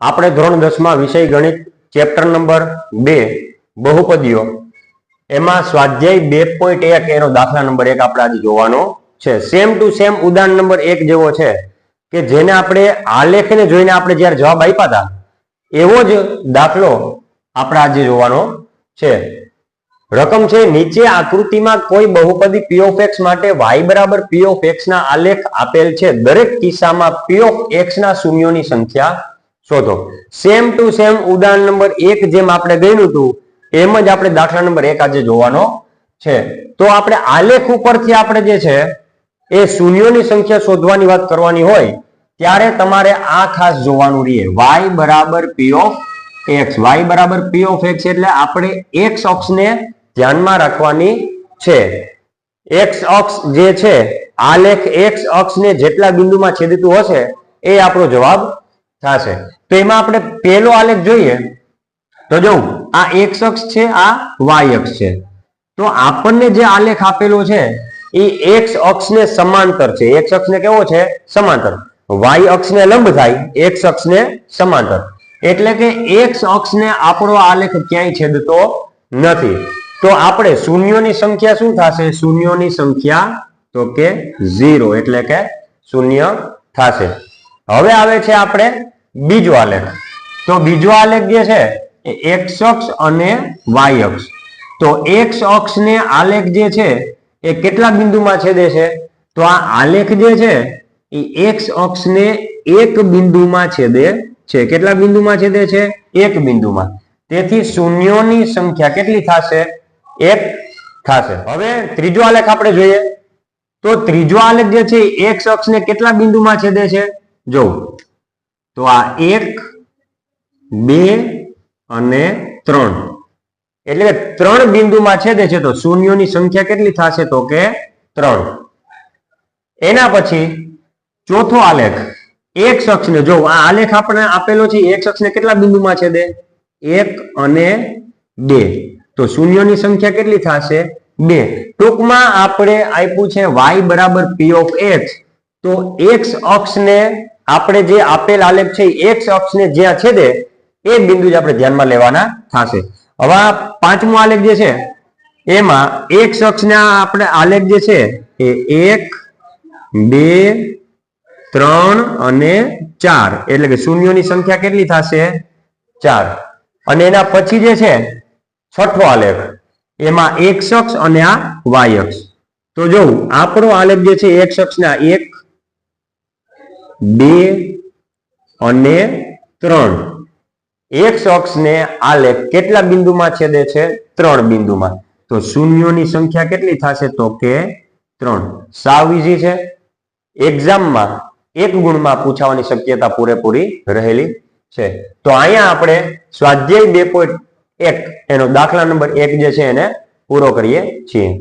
આપણે ધોરણ દસમાં વિષય ગણિત ચેપ્ટર નંબર બે, બહુપદીઓ. એમાં સ્વાધ્યાય બે પોઈન્ટ એક એનો દાખલા નંબર એક આપણે આજે જોવાનો છે. સેમ ટુ સેમ ઉદાહરણ નંબર એક જેવો છે કે જેને આપણે આલેખને જોઈને આપણે જ્યારે જવાબ આપ્યા હતા, એવો જ દાખલો આપણે આજે જોવાનો છે. રકમ છે, નીચે આકૃતિમાં કોઈ બહુપદી પી ઓફ એક્સ માટે વાય બરાબર પી એક્સ ના આલેખ આપેલ છે. દરેક કિસ્સામાં પી ઓફ એક્સ ના શૂન્યોની સંખ્યા શોધો. સેમ ટુ સેમ ઉદાહરણ નંબર એક જેમ આપણે ગયેલું હતું, એમ જ આપણે દાખલા નંબર એક આજે જોવાનો છે. તો આપણે આલેખ ઉપરથી આપણે જે છે, એ શૂન્યોની સંખ્યા શોધવાની વાત કરવાની હોય, ત્યારે તમારે આ ખાસ જોવાનું રહીએ વાય બરાબર પી ઓફ એક્સ વાય બરાબર પી ઓફ એક્સ એટલે આપણે એક્સ અક્ષને ધ્યાનમાં રાખવાની છે. એક્સ અક્ષ જે છે, આલેખ એક્સ અક્ષને જેટલા બિંદુમાં છેદતું હશે, એ આપણો જવાબ થશે. તો એમાં આપણે પહેલો આલેખ જોઈએ. તો જો, આ એક્સ અક્ષ છે, આ વાય અક્ષ છે. તો આપણને જે આલેખ આપેલો છે, એ એક્સ અક્ષને સમાંતર છે. એક્સ અક્ષને કેવો છે? સમાંતર. વાય અક્ષને લંબ થાય એક્સ અક્ષને સમાંતર. એટલે કે એક્સ અક્ષને આપણો આલેખ ક્યાંય છેદતો નથી. તો આપણે શૂન્યોની સંખ્યા શું થશે? શૂન્યોની સંખ્યા તો કે ઝીરો એટલે કે શૂન્ય થશે. હવે આવે છે આપણે બીજો આલેખ. તો બીજો આલેખ જે છે એ એક્સ અક્ષ અને વાય અક્ષ. તો એક્સ અક્ષને આલેખ જે છે એ કેટલા બિંદુમાં છેદે છે? તો આ આલેખ જે છે એ એક્સ અક્ષને એક બિંદુમાં છેદે છે. કેટલા બિંદુમાં છેદે છે? એક બિંદુમાં. તેથી શૂન્યોની સંખ્યા કેટલી થશે? એક થશે. હવે ત્રીજો આલેખ આપણે જોઈએ. તો ત્રીજો આલેખ જે છે એક્સ અક્ષને કેટલા બિંદુમાં છેદે છે? જો, તો આ એક, બે અને ત્રણ. એટલે કે ત્રણ બિંદુમાં છેદે છે તો શૂન્યોની સંખ્યા કેટલી થશે તો કે ત્રણ. એના પછી ચોથો આલેખ. એક શખ્સને, જો આ આલેખ આપણે આપેલો છે, એક શખ્સને કેટલા બિંદુમાં છેદે એક અને બે. તો શૂન્યોની સંખ્યા કેટલી થશે? બે. ટૂંકમાં આપણે આપ્યું છે વાય બરાબર પી ઓફ x. તો એક્સ અક્ષને આપણે જે આપેલ આલેખ છે x અક્ષને જ્યાં છેદે એ બિંદુ જ આપણે ધ્યાનમાં લેવાના થશે. હવે પાંચમો આલેખ જે છે, એમાં x અક્ષના આપણે આલેખ જે છે, એ એક, બે, ત્રણ અને ચાર. એટલે કે શૂન્યોની સંખ્યા કેટલી થશે? ચાર. અને એના પછી જે છે, છઠ્ઠો આલેખ. એમાં એક અક્ષ અને આ વાય અક્ષ. તો જો આપણો આલેખ જે છે એક અક્ષના એક બે અને ત્રણ. એક અક્ષને આલેખ કેટલા બિંદુમાં છેદે છે? ત્રણ બિંદુમાં. તો શૂન્યોની સંખ્યા કેટલી થશે? તો કે ત્રણ. સાવ ઇઝી છે. એક્ઝામમાં એક ગુણમાં પૂછાવાની શક્યતા પૂરેપૂરી રહેલી છે. તો અહીંયા આપણે સ્વાધ્યાય બે પોઈન્ટ એક, એનો દાખલા નંબર એક જે છે એને પૂરો કરીએ છીએ.